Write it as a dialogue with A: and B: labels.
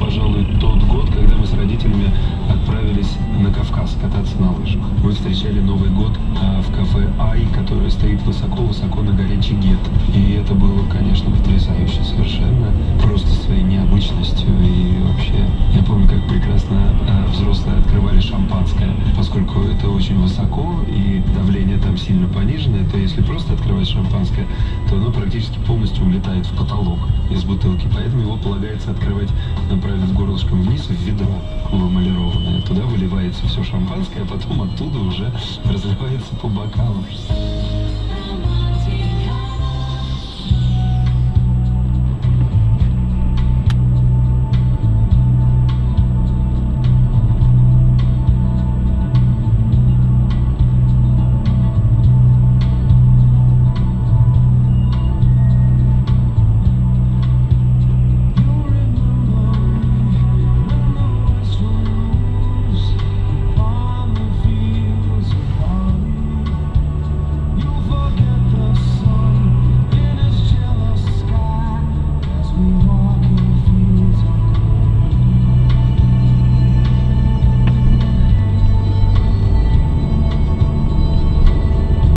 A: пожалуй, тот год, когда мы с родителями отправились на Кавказ кататься на лыжах. Мы встречали Новый год а, в кафе Ай, которое стоит высоко-высоко на горе Чигет. И это было, конечно, потрясающе совершенно. Просто своей необычностью и вообще. Я помню, как прекрасно а, взрослые открывали шампанское. Поскольку это очень высоко и давление там сильно пониженное, то если просто открывать шампанское, то оно практически полностью улетает в потолок из бутылки. Поэтому его полагается открывать, направить горлышком вниз в ведро эмалированное. Туда выливается все шампанское, а потом оттуда уже разливается по бокалам.